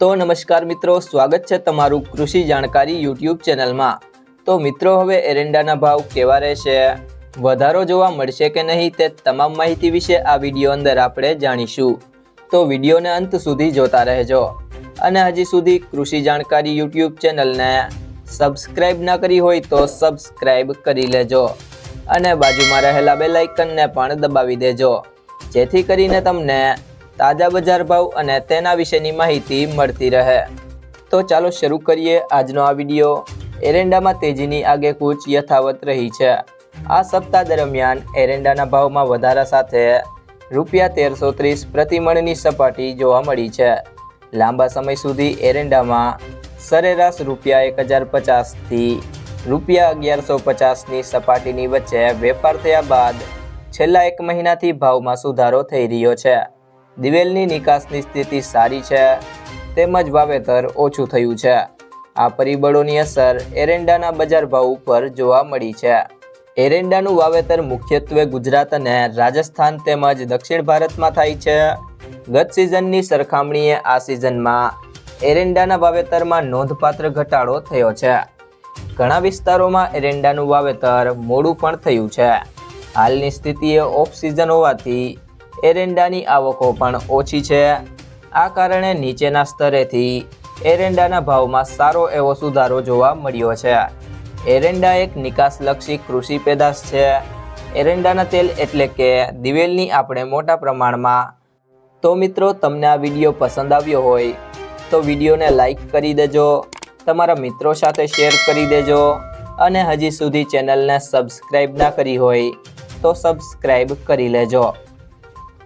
તો નમસ્કાર મિત્રો, સ્વાગત છે તમારું કૃષિ જાણકારી યુટ્યુબ ચેનલમાં. તો મિત્રો, હવે એરંડાના ભાવ કેવા રહેશે? વધારો જોવા મળશે કે નહીં તે તમામ માહિતી વિશે આ વીડિયો અંદર આપણે જાણીશું. તો વિડીયોને અંત સુધી જોતા રહેજો. અને હજી સુધી કૃષિ જાણકારી યુટ્યુબ ચેનલને સબસ્ક્રાઈબ ના કરી હોય તો સબસ્ક્રાઈબ કરી લેજો. અને બાજુમાં રહેલા બે લાઇકનને પણ દબાવી દેજો. જેથી કરીને તમને તાજા બજાર ભાવ અને તેના વિશેની માહિતી મળતી રહે. તો ચાલો શરૂ કરીએ આજનો આ વીડિયો. એરંડામાં તેજીની આગેકૂચ યથાવત રહી છે. આ સપ્તાહ દરમિયાન એરંડાના ભાવમાં વધારા સાથે રૂપિયા તેરસો ત્રીસ પ્રતિમણની સપાટી જોવા મળી છે. લાંબા સમય સુધી એરંડામાં સરેરાશ રૂપિયા એક હજાર પચાસથી રૂપિયા અગિયારસો પચાસની સપાટીની વચ્ચે વેપાર થયા બાદ છેલ્લા એક મહિનાથી ભાવમાં સુધારો થઈ રહ્યો છે. દિવેલની નિકાસની સ્થિતિ સારી છે, તેમજ વાવેતર ઓછું થયું છે. આ પરિબળોની અસર એરંડાના બજાર ભાવ ઉપર જોવા મળી છે. એરંડાનું વાવેતર મુખ્યત્વે ગુજરાત અને રાજસ્થાન તેમજ દક્ષિણ ભારતમાં થાય છે. ગત સિઝનની સરખામણીએ આ સિઝનમાં એરંડાના વાવેતરમાં નોંધપાત્ર ઘટાડો થયો છે. ઘણા વિસ્તારોમાં એરંડાનું વાવેતર મોડું પણ થયું છે. હાલની સ્થિતિએ ઓફ સિઝન હોવાથી એરંડાની આવકો પણ ઓછી છે. આ કારણે નીચેના સ્તરેથી એરંડાના ભાવમાં સારો એવો સુધારો જોવા મળ્યો છે. એરંડા એક નિકાસલક્ષી કૃષિ પેદાશ છે. એરંડાના તેલ એટલે કે દિવેલની આપણે મોટા પ્રમાણમાં. તો મિત્રો, તમને આ વીડિયો પસંદ આવ્યો હોય, તો વિડીયોને લાઈક કરી દેજો, તમારા મિત્રો સાથે શેર કરી દેજો, અને હજી સુધી ચેનલને સબસ્ક્રાઈબ ના કરી હોય, તો સબસ્ક્રાઈબ કરી લેજો.